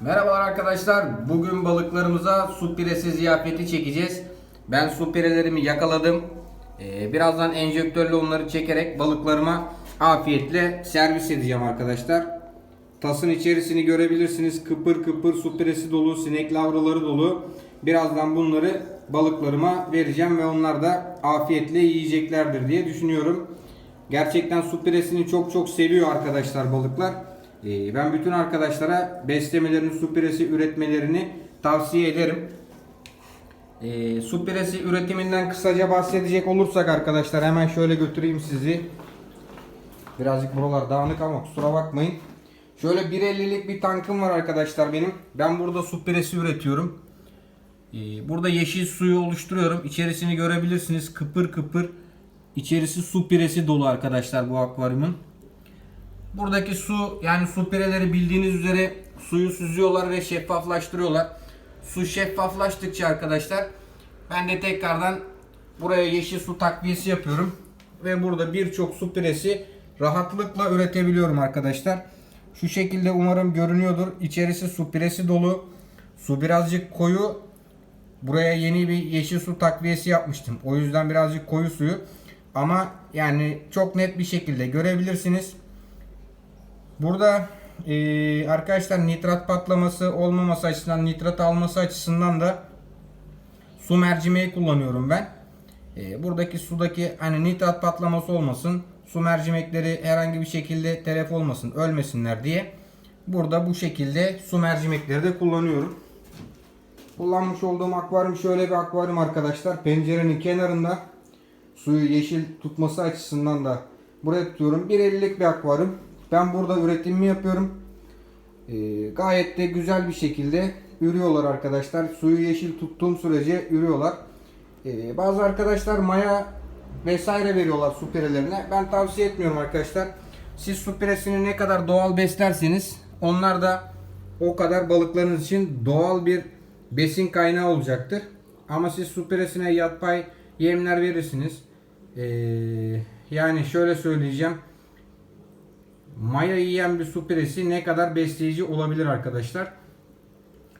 Merhabalar arkadaşlar. Bugün balıklarımıza su piresi ziyafeti çekeceğiz. Ben su pirelerimi yakaladım. Ee, birazdan enjektörle onları çekerek balıklarıma afiyetle servis edeceğim arkadaşlar. Tasın içerisini görebilirsiniz. Kıpır kıpır su piresi dolu, sinek lavraları dolu. Birazdan bunları balıklarıma vereceğim ve onlar da afiyetle yiyeceklerdir diye düşünüyorum. Gerçekten su piresini çok çok seviyor arkadaşlar balıklar. Ee, Ben bütün arkadaşlara beslemelerini, su piresi üretmelerini tavsiye ederim. Ee, su piresi üretiminden kısaca bahsedecek olursak arkadaşlar hemen şöyle götüreyim sizi. Birazcık buralar dağınık ama kusura bakmayın. Şöyle 1.50'lik bir tankım var arkadaşlar benim. Ben burada su piresi üretiyorum. Ee, Burada yeşil suyu oluşturuyorum. İçerisini görebilirsiniz. Kıpır kıpır. İçerisi su piresi dolu arkadaşlar bu akvaryumun. Buradaki su yani su pireleri bildiğiniz üzere suyu süzüyorlar ve şeffaflaştırıyorlar. Su şeffaflaştıkça arkadaşlar ben de tekrardan buraya yeşil su takviyesi yapıyorum. Ve burada birçok su piresi rahatlıkla üretebiliyorum arkadaşlar. Şu şekilde umarım görünüyordur. İçerisi su piresi dolu. Su birazcık koyu. Buraya yeni bir yeşil su takviyesi yapmıştım. O yüzden birazcık koyu suyu. Ama yani çok net bir şekilde görebilirsiniz. Burada eee, arkadaşlar nitrat patlaması olmaması açısından nitrat alması açısından da su mercimeği kullanıyorum ben. Eee, buradaki sudaki hani nitrat patlaması olmasın, su mercimekleri herhangi bir şekilde telef olmasın, ölmesinler diye burada bu şekilde su mercimekleri de kullanıyorum. Kullanmış olduğum akvaryum şöyle bir akvaryum arkadaşlar. Pencerenin kenarında suyu yeşil tutması açısından da buraya tutuyorum. 1.50'lik bir akvaryum. Ben burada üretimimi yapıyorum. Ee, gayet de güzel bir şekilde ürüyorlar arkadaşlar. Suyu yeşil tuttuğum sürece ürüyorlar. Ee, bazı arkadaşlar maya vesaire veriyorlar su. Ben tavsiye etmiyorum arkadaşlar. Siz su ne kadar doğal beslerseniz onlar da o kadar balıklarınız için doğal bir besin kaynağı olacaktır. Ama siz su piresine yatpay yemler verirsiniz. Ee, yani şöyle söyleyeceğim. Maya yiyen bir su piresi ne kadar besleyici olabilir arkadaşlar.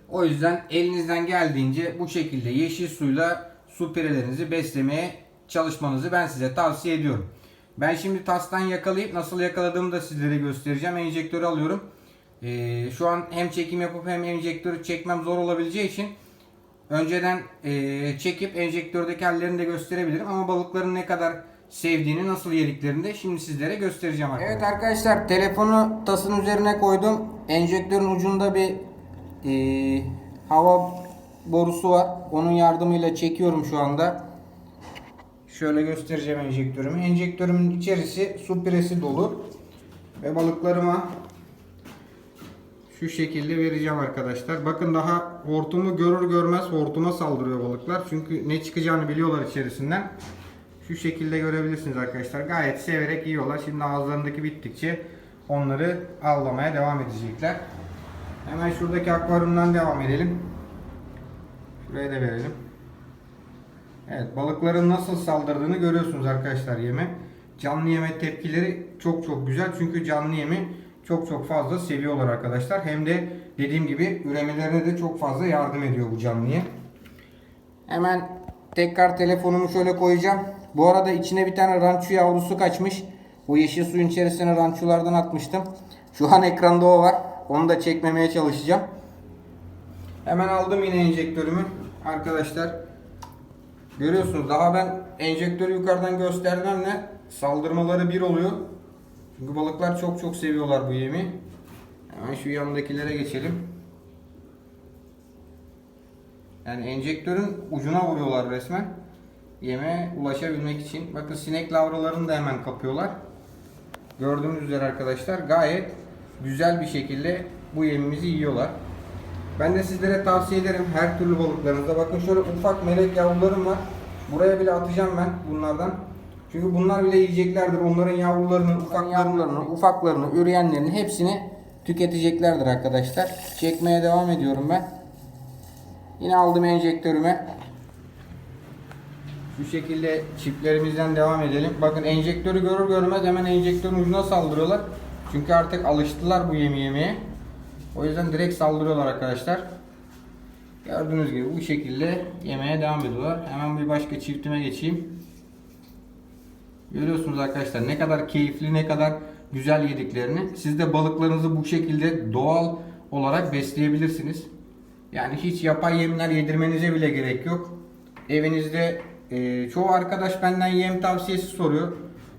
O yüzden elinizden geldiğince bu şekilde yeşil suyla su pirelerinizi beslemeye çalışmanızı ben size tavsiye ediyorum. Ben şimdi tastan yakalayıp nasıl yakaladığımı da sizlere göstereceğim. Enjektörü alıyorum. Ee, şu an hem çekim yapıp hem enjektörü çekmem zor olabileceği için önceden e, çekip enjektördeki hallerini de gösterebilirim. Ama balıkların ne kadar sevdiğini, nasıl yediklerini de şimdi sizlere göstereceğim arkadaşlar. Evet arkadaşlar telefonu tasın üzerine koydum. Enjektörün ucunda bir e, hava borusu var. Onun yardımıyla çekiyorum şu anda. Şöyle göstereceğim enjektörümü. Enjektörümün içerisi su piresi dolu. Ve balıklarıma şu şekilde vereceğim arkadaşlar. Bakın daha hortumu görür görmez hortuma saldırıyor balıklar. Çünkü ne çıkacağını biliyorlar içerisinden. Şu şekilde görebilirsiniz arkadaşlar. Gayet severek yiyorlar. Şimdi ağızlarındaki bittikçe onları avlamaya devam edecekler. Hemen şuradaki akvaryumdan devam edelim. Şuraya da verelim. Evet balıkların nasıl saldırdığını görüyorsunuz arkadaşlar yeme. Canlı yeme tepkileri çok çok güzel. Çünkü canlı yemi çok çok fazla seviyorlar arkadaşlar. Hem de dediğim gibi üremelerine de çok fazla yardım ediyor bu canlı yem. Hemen tekrar telefonumu şöyle koyacağım. Bu arada içine bir tane ranço yavrusu kaçmış. Bu yeşil suyun içerisine rançolardan atmıştım. Şu an ekranda o var. Onu da çekmemeye çalışacağım. Hemen aldım yine enjektörümü. Arkadaşlar görüyorsunuz daha ben enjektörü yukarıdan göstermemle saldırmaları bir oluyor. Çünkü balıklar çok çok seviyorlar bu yemi. Hemen şu yandakilere geçelim. Yani enjektörün ucuna vuruyorlar resmen. Yeme ulaşabilmek için. Bakın sinek lavralarını da hemen kapıyorlar. Gördüğünüz üzere arkadaşlar gayet güzel bir şekilde bu yemimizi yiyorlar. Ben de sizlere tavsiye ederim her türlü balıklarınızda. Bakın şöyle ufak melek yavrularım var. Buraya bile atacağım ben bunlardan. Çünkü bunlar bile yiyeceklerdir. Onların yavrularını, ufak yavrularını, ufaklarını, üreyenlerini hepsini tüketeceklerdir arkadaşlar. Çekmeye devam ediyorum ben. Yine aldım enjektörüme. Şu şekilde çiplerimizden devam edelim. Bakın enjektörü görür görmez hemen enjektörün ucuna saldırıyorlar. Çünkü artık alıştılar bu yemi yemeye. O yüzden direkt saldırıyorlar arkadaşlar. Gördüğünüz gibi bu şekilde yemeye devam ediyorlar. Hemen bir başka çiftime geçeyim. Görüyorsunuz arkadaşlar ne kadar keyifli ne kadar güzel yediklerini. Siz de balıklarınızı bu şekilde doğal olarak besleyebilirsiniz. Yani hiç yapay yemler yedirmenize bile gerek yok. Evinizde e, çoğu arkadaş benden yem tavsiyesi soruyor.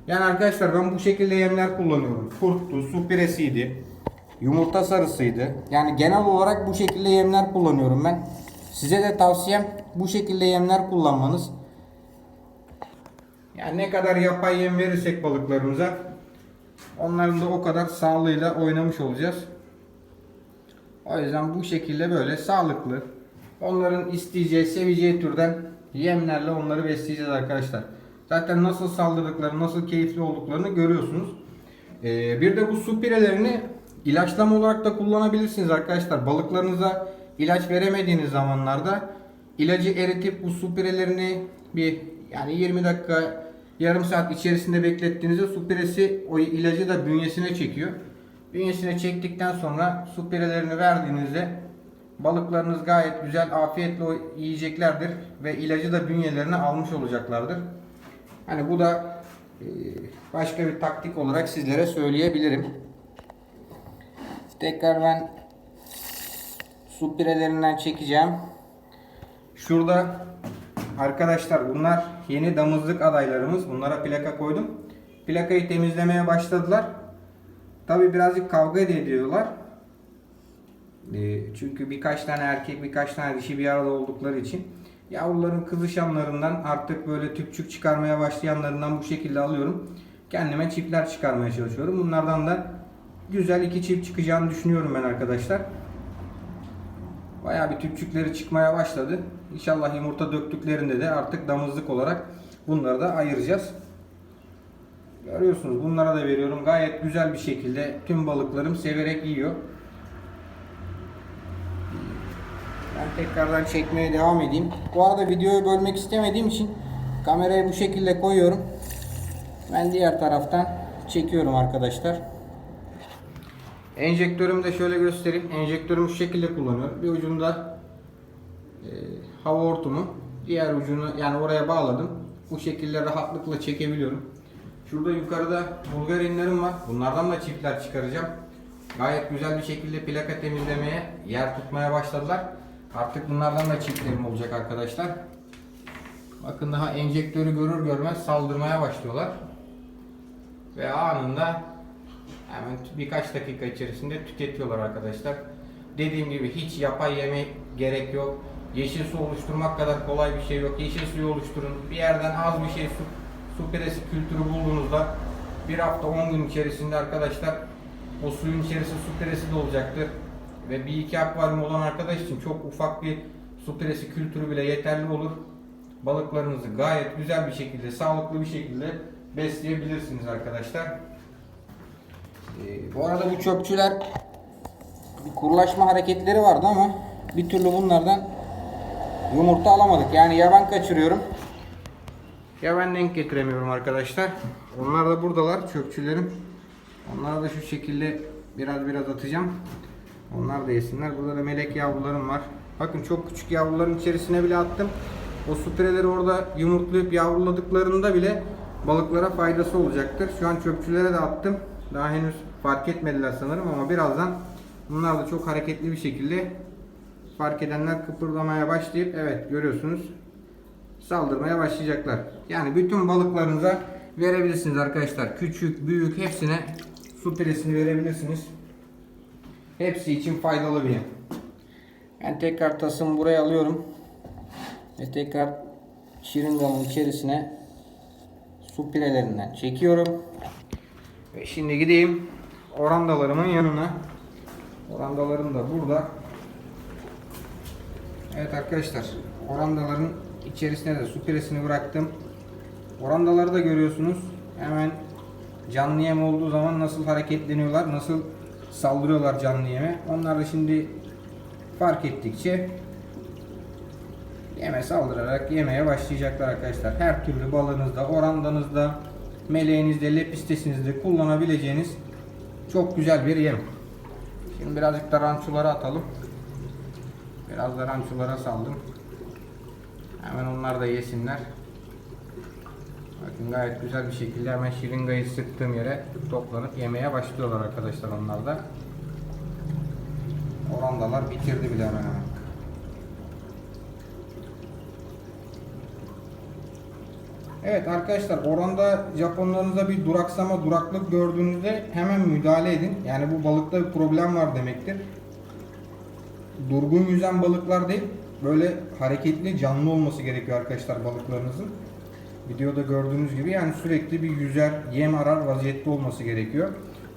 Yani arkadaşlar ben bu şekilde yemler kullanıyorum. Kurttu, su piresiydi, yumurta sarısıydı. Yani genel olarak bu şekilde yemler kullanıyorum ben. Size de tavsiyem bu şekilde yemler kullanmanız. Yani ne kadar yapay yem verirsek balıklarımıza onların da o kadar sağlığıyla oynamış olacağız. O yüzden bu şekilde böyle sağlıklı onların isteyeceği, seveceği türden yemlerle onları besleyeceğiz arkadaşlar. Zaten nasıl saldırdıklarını, nasıl keyifli olduklarını görüyorsunuz. Ee, bir de bu su pirelerini ilaçlama olarak da kullanabilirsiniz arkadaşlar. Balıklarınıza ilaç veremediğiniz zamanlarda ilacı eritip bu su pirelerini bir yani 20 dakika yarım saat içerisinde beklettiğinizde su piresi o ilacı da bünyesine çekiyor. Bünyesine çektikten sonra su pirelerini verdiğinizde balıklarınız gayet güzel afiyetle yiyeceklerdir ve ilacı da bünyelerine almış olacaklardır. Hani bu da e, başka bir taktik olarak sizlere söyleyebilirim. Tekrar ben su pirelerinden çekeceğim. Şurada arkadaşlar bunlar yeni damızlık adaylarımız. Bunlara plaka koydum. Plakayı temizlemeye başladılar. Tabi birazcık kavga ediyorlar. E, çünkü birkaç tane erkek birkaç tane dişi bir arada oldukları için yavruların kızışanlarından artık böyle tüpçük çıkarmaya başlayanlarından bu şekilde alıyorum. Kendime çiftler çıkarmaya çalışıyorum. Bunlardan da güzel iki çift çıkacağını düşünüyorum ben arkadaşlar. Bayağı bir tüpçükleri çıkmaya başladı. İnşallah yumurta döktüklerinde de artık damızlık olarak bunları da ayıracağız. Görüyorsunuz bunlara da veriyorum. Gayet güzel bir şekilde tüm balıklarım severek yiyor. Ben tekrardan çekmeye devam edeyim. Bu arada videoyu bölmek istemediğim için kamerayı bu şekilde koyuyorum. Ben diğer taraftan çekiyorum arkadaşlar. Enjektörümü de şöyle göstereyim. Enjektörümü şu şekilde kullanıyorum. Bir ucunda e, hava hortumu. Diğer ucunu yani oraya bağladım. Bu şekilde rahatlıkla çekebiliyorum. Şurada yukarıda bulgar inlerim var. Bunlardan da çiftler çıkaracağım. Gayet güzel bir şekilde plaka temizlemeye, yer tutmaya başladılar. Artık bunlardan da çiftlerim olacak arkadaşlar. Bakın daha enjektörü görür görmez saldırmaya başlıyorlar. Ve anında hemen birkaç dakika içerisinde tüketiyorlar arkadaşlar. Dediğim gibi hiç yapay yeme gerek yok. Yeşil su oluşturmak kadar kolay bir şey yok. Yeşil suyu oluşturun. Bir yerden az bir şey su, su piresi kültürü bulduğunuzda bir hafta 10 gün içerisinde arkadaşlar o suyun içerisi su piresi de olacaktır. Ve bir iki akvaryum olan arkadaş için çok ufak bir su piresi kültürü bile yeterli olur. Balıklarınızı gayet güzel bir şekilde, sağlıklı bir şekilde besleyebilirsiniz arkadaşlar. Ee, bu arada bu çöpçüler bir kurulaşma hareketleri vardı ama bir türlü bunlardan yumurta alamadık. Yani ya ben kaçırıyorum ya ben denk getiremiyorum arkadaşlar. Onlar da buradalar çöpçülerim. Onlara da şu şekilde biraz biraz atacağım. Onlar da yesinler. Burada da melek yavrularım var. Bakın çok küçük yavruların içerisine bile attım. O su pireleri orada yumurtlayıp yavruladıklarında bile balıklara faydası olacaktır. Şu an çöpçülere de attım. Daha henüz fark etmediler sanırım ama birazdan bunlar da çok hareketli bir şekilde fark edenler kıpırdamaya başlayıp evet görüyorsunuz saldırmaya başlayacaklar. Yani bütün balıklarınıza verebilirsiniz arkadaşlar. Küçük, büyük hepsine su piresini verebilirsiniz. Hepsi için faydalı bir yem. Ben tekrar tasımı buraya alıyorum. Ve tekrar şiringamın içerisine su pirelerinden çekiyorum. Ve şimdi gideyim orandalarımın yanına. Orandalarım da burada. Evet arkadaşlar orandaların içerisine de su piresini bıraktım. Orandaları da görüyorsunuz. Hemen canlı yem olduğu zaman nasıl hareketleniyorlar, nasıl saldırıyorlar canlı yeme. Onlar da şimdi fark ettikçe yeme saldırarak yemeye başlayacaklar arkadaşlar. Her türlü balığınızda, orandanızda, meleğinizde, lepistesinizde kullanabileceğiniz çok güzel bir yem. Şimdi birazcık da rançolara atalım. Biraz da rançolara saldım. Hemen onlar da yesinler. Bakın gayet güzel bir şekilde hemen şiringayı sıktığım yere toplanıp yemeye başlıyorlar arkadaşlar onlar da. Orandalar bitirdi bile hemen hemen. Evet arkadaşlar oranda Japonlarınızda bir duraksama, duraklık gördüğünüzde hemen müdahale edin. Yani bu balıkta bir problem var demektir. Durgun yüzen balıklar değil, böyle hareketli, canlı olması gerekiyor arkadaşlar balıklarınızın. Videoda gördüğünüz gibi yani sürekli bir yüzer, yem arar vaziyette olması gerekiyor.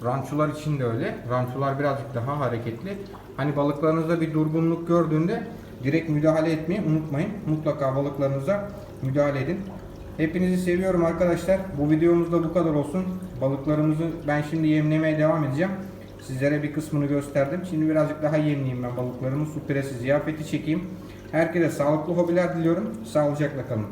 Rançolar için de öyle. Rançolar birazcık daha hareketli. Hani balıklarınızda bir durgunluk gördüğünde direkt müdahale etmeyi unutmayın. Mutlaka balıklarınıza müdahale edin. Hepinizi seviyorum arkadaşlar. Bu videomuz da bu kadar olsun. Balıklarımızı ben şimdi yemlemeye devam edeceğim. Sizlere bir kısmını gösterdim. Şimdi birazcık daha yemleyeyim ben balıklarımı. Su piresi ziyafeti çekeyim. Herkese sağlıklı hobiler diliyorum. Sağlıcakla kalın.